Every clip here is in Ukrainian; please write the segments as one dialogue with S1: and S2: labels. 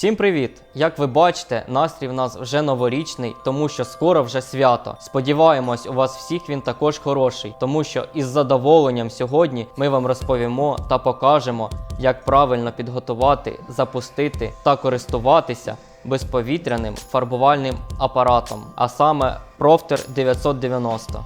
S1: Всім привіт! Як ви бачите, настрій в нас вже новорічний, тому що скоро вже свято. Сподіваємось, у вас всіх він також хороший, тому що із задоволенням сьогодні ми вам розповімо та покажемо, як правильно підготувати, запустити та користуватися безповітряним фарбувальним апаратом, а саме Profter 990.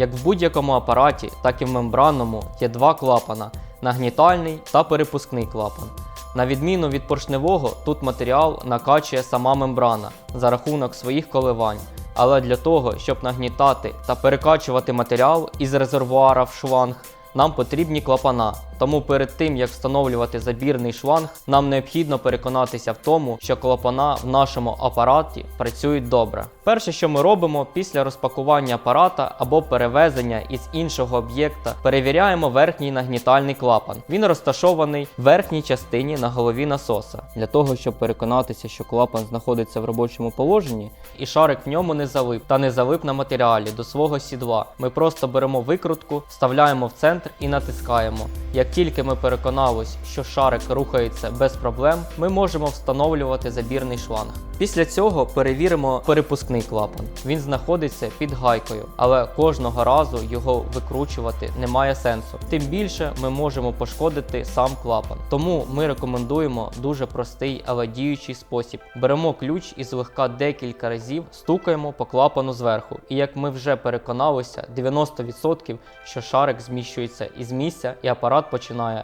S1: Як в будь-якому апараті, так і в мембранному є два клапана нагнітальний та перепускний клапан. На відміну від поршневого, тут матеріал накачує сама мембрана за рахунок своїх коливань. Але для того, щоб нагнітати та перекачувати матеріал із резервуара в шланг, нам потрібні клапана. Тому перед тим як встановлювати забірний шланг, нам необхідно переконатися в тому, що клапана в нашому апараті працюють добре. Перше, що ми робимо після розпакування апарата або перевезення із іншого об'єкта, перевіряємо верхній нагнітальний клапан. Він розташований в верхній частині на голові насоса. Для того, щоб переконатися, що клапан знаходиться в робочому положенні, і шарик в ньому не залип та не залип на матеріалі до свого сідла. Ми просто беремо викрутку, вставляємо в центр і натискаємо. Як тільки ми переконалися, що шарик рухається без проблем, ми можемо встановлювати забірний шланг. Після цього перевіримо перепускний клапан. Він знаходиться під гайкою, але кожного разу його викручувати немає сенсу. Тим більше ми можемо пошкодити сам клапан. Тому ми рекомендуємо дуже простий, але діючий спосіб. Беремо ключ і злегка декілька разів стукаємо по клапану зверху. І як ми вже переконалися, 90% що шарик зміщується із місця і апарат починає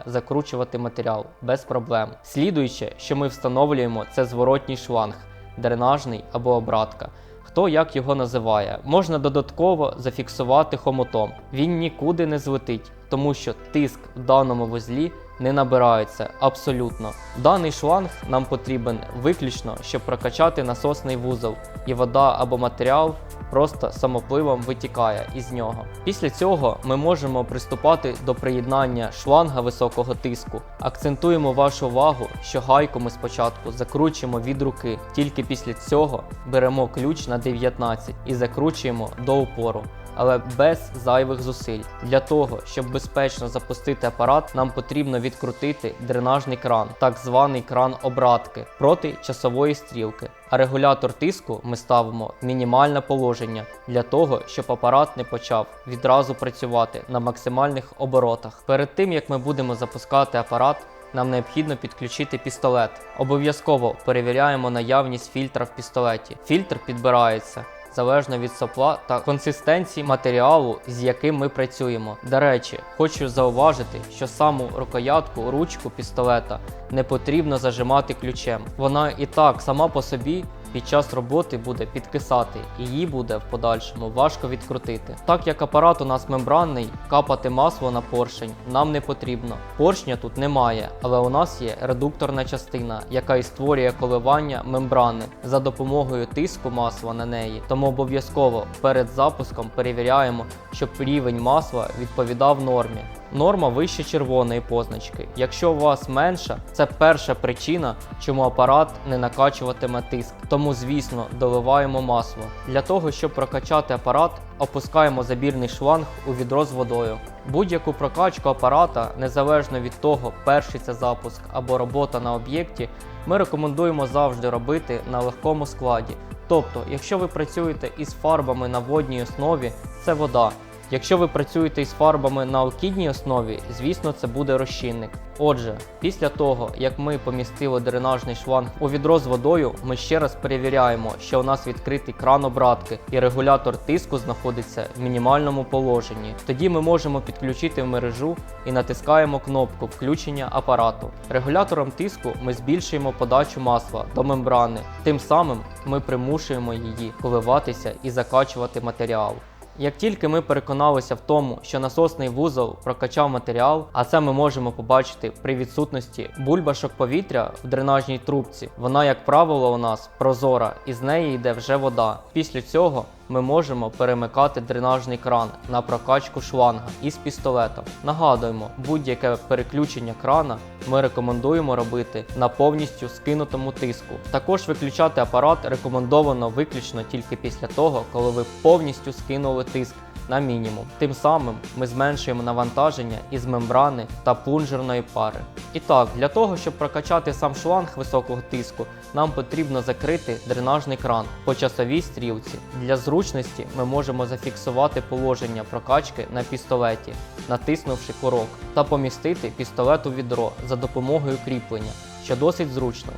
S1: закручувати матеріал без проблем. Слідуюче, що ми встановлюємо, це зворотній шланг, дренажний або обратка. Хто як його називає, можна додатково зафіксувати хомутом. Він нікуди не злетить, тому що тиск в даному вузлі не набирається абсолютно. Даний шланг нам потрібен виключно, щоб прокачати насосний вузол, і вода або матеріал просто самопливом витікає із нього. Після цього ми можемо приступати до приєднання шланга високого тиску. Акцентуємо вашу увагу, що гайку ми спочатку закручуємо від руки, тільки після цього беремо ключ на 19 і закручуємо до упору. Але без зайвих зусиль. Для того, щоб безпечно запустити апарат, нам потрібно відкрутити дренажний кран, так званий кран обратки проти часової стрілки. А регулятор тиску ми ставимо в мінімальне положення для того, щоб апарат не почав відразу працювати на максимальних оборотах. Перед тим як ми будемо запускати апарат, нам необхідно підключити пістолет. Обов'язково перевіряємо наявність фільтра в пістолеті. Фільтр підбирається залежно від сопла та консистенції матеріалу, з яким ми працюємо. До речі, хочу зауважити, що саму рукоятку, ручку пістолета не потрібно зажимати ключем. Вона і так сама по собі. Під час роботи буде підкисати, і її буде в подальшому важко відкрутити. Так як апарат у нас мембранний, капати масло на поршень нам не потрібно. Поршня тут немає, але у нас є редукторна частина, яка і створює коливання мембрани за допомогою тиску масла на неї. Тому обов'язково перед запуском перевіряємо, щоб рівень масла відповідав нормі. Норма вище червоної позначки. Якщо у вас менша, це перша причина, чому апарат не накачуватиме тиск. Тому, звісно, доливаємо масло. Для того, щоб прокачати апарат, опускаємо забірний шланг у відро з водою. Будь-яку прокачку апарата, незалежно від того, перший це запуск або робота на об'єкті, ми рекомендуємо завжди робити на легкому складі. Тобто, якщо ви працюєте із фарбами на водній основі, це вода. Якщо ви працюєте із фарбами на алкідній основі, звісно, це буде розчинник. Отже, після того, як ми помістили дренажний шланг у відро з водою, ми ще раз перевіряємо, що у нас відкритий кран обратки і регулятор тиску знаходиться в мінімальному положенні. Тоді ми можемо підключити мережу і натискаємо кнопку включення апарату. Регулятором тиску ми збільшуємо подачу масла до мембрани, тим самим ми примушуємо її коливатися і закачувати матеріал. Як тільки ми переконалися в тому, що насосний вузол прокачав матеріал, а це ми можемо побачити при відсутності бульбашок повітря в дренажній трубці, вона, як правило, у нас прозора і з неї йде вже вода. Після цього ми можемо перемикати дренажний кран на прокачку шланга із пістолетом. Нагадуємо, будь-яке переключення крана ми рекомендуємо робити на повністю скинутому тиску. Також виключати апарат рекомендовано виключно тільки після того, коли ви повністю скинули тиск на мінімум. Тим самим ми зменшуємо навантаження із мембрани та плунжерної пари. І так, для того, щоб прокачати сам шланг високого тиску, нам потрібно закрити дренажний кран по часовій стрілці. Для зручності ми можемо зафіксувати положення прокачки на пістолеті, натиснувши курок, та помістити пістолет у відро за допомогою кріплення, що досить зручно.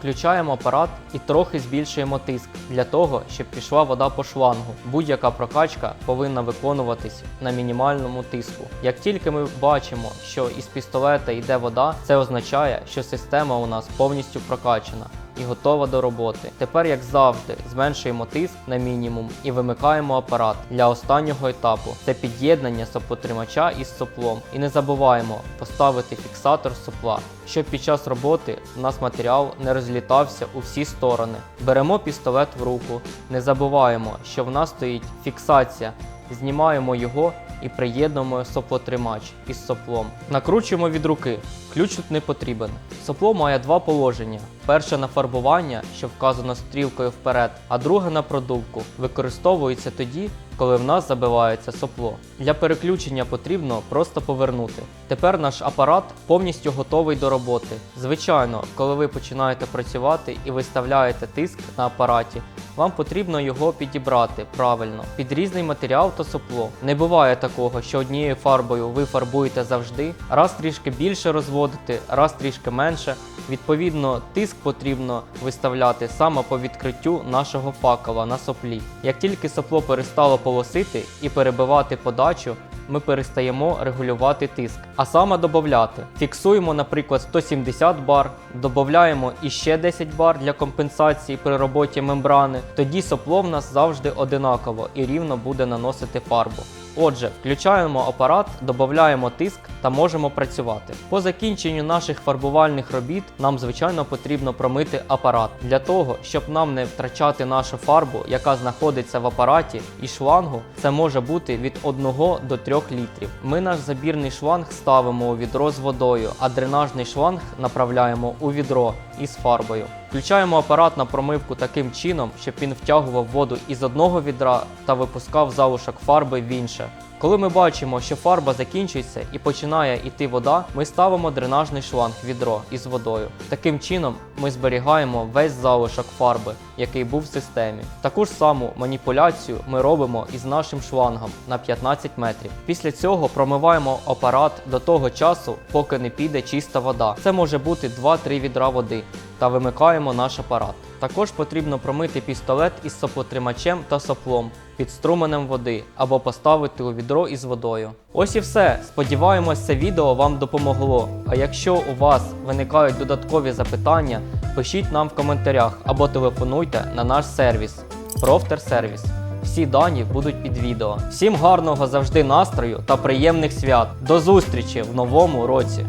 S1: Включаємо апарат і трохи збільшуємо тиск для того, щоб пішла вода по шлангу. Будь-яка прокачка повинна виконуватись на мінімальному тиску. Як тільки ми бачимо, що із пістолета йде вода, це означає, що система у нас повністю прокачана. І готова до роботи. Тепер, як завжди, зменшуємо тиск на мінімум і вимикаємо апарат для останнього етапу. Це під'єднання соплотримача із соплом. І не забуваємо поставити фіксатор сопла, щоб під час роботи у нас матеріал не розлітався у всі сторони. Беремо пістолет в руку, не забуваємо, що в нас стоїть фіксація. Знімаємо його і приєднуємо соплотримач із соплом. Накручуємо від руки. Ключ тут не потрібен. Сопло має два положення: перше на фарбування, що вказано стрілкою вперед, а друге на продувку. Використовується тоді, коли в нас забивається сопло. Для переключення потрібно просто повернути. Тепер наш апарат повністю готовий до роботи. Звичайно, коли ви починаєте працювати і виставляєте тиск на апараті, вам потрібно його підібрати правильно під різний матеріал та сопло. Не буває такого, що однією фарбою ви фарбуєте завжди, раз трішки більше розводити, раз трішки менше. Відповідно, тиск потрібно виставляти саме по відкриттю нашого факела на соплі. Як тільки сопло перестало полосити і перебивати подачу, ми перестаємо регулювати тиск, а саме додати. Фіксуємо, наприклад, 170 бар, додаємо іще 10 бар для компенсації при роботі мембрани. Тоді сопло в нас завжди одинаково і рівно буде наносити фарбу. Отже, включаємо апарат, додаємо тиск та можемо працювати. По закінченню наших фарбувальних робіт нам звичайно потрібно промити апарат для того, щоб нам не втрачати нашу фарбу, яка знаходиться в апараті і шлангу. Це може бути від 1 до 3 літрів. Ми наш забірний шланг ставимо у відро з водою, а дренажний шланг направляємо у відро із фарбою. Включаємо апарат на промивку таким чином, щоб він втягував воду із одного відра та випускав залишок фарби в інше. Коли ми бачимо, що фарба закінчується і починає йти вода, ми ставимо дренажний шланг відро із водою. Таким чином ми зберігаємо весь залишок фарби, який був в системі. Таку ж саму маніпуляцію ми робимо із нашим шлангом на 15 метрів. Після цього промиваємо апарат до того часу, поки не піде чиста вода. Це може бути 2-3 відра води та вимикаємо наш апарат. Також потрібно промити пістолет із соплотримачем та соплом під струменем води або поставити у відро із водою. Ось і все. Сподіваємось, це відео вам допомогло. А якщо у вас виникають додаткові запитання, пишіть нам в коментарях або телефонуйте на наш сервіс Профтер Сервіс. Всі дані будуть під відео. Всім гарного завжди настрою та приємних свят. До зустрічі в новому році!